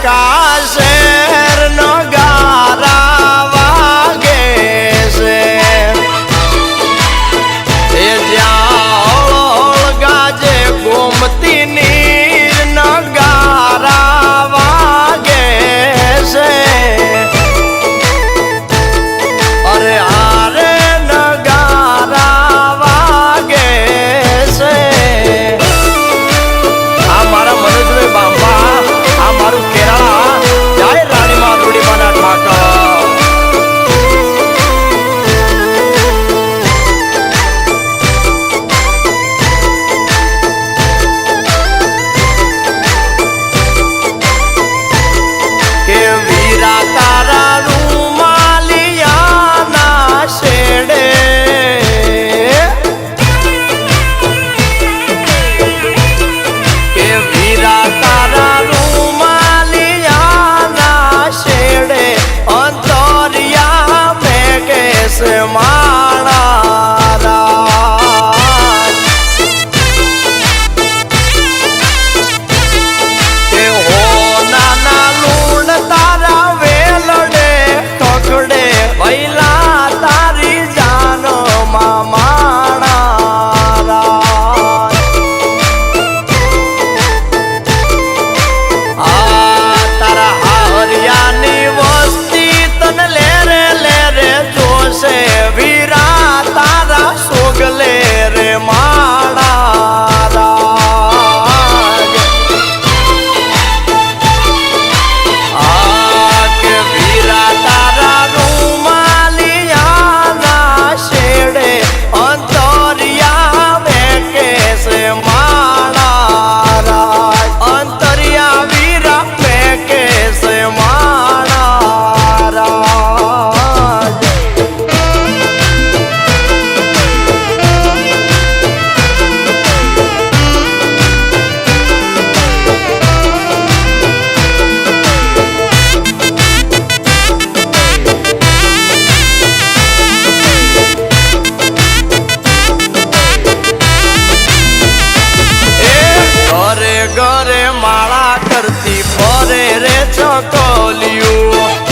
Tr case માણા ઘરે માળા કરતી ફરે રે ચકોલિયું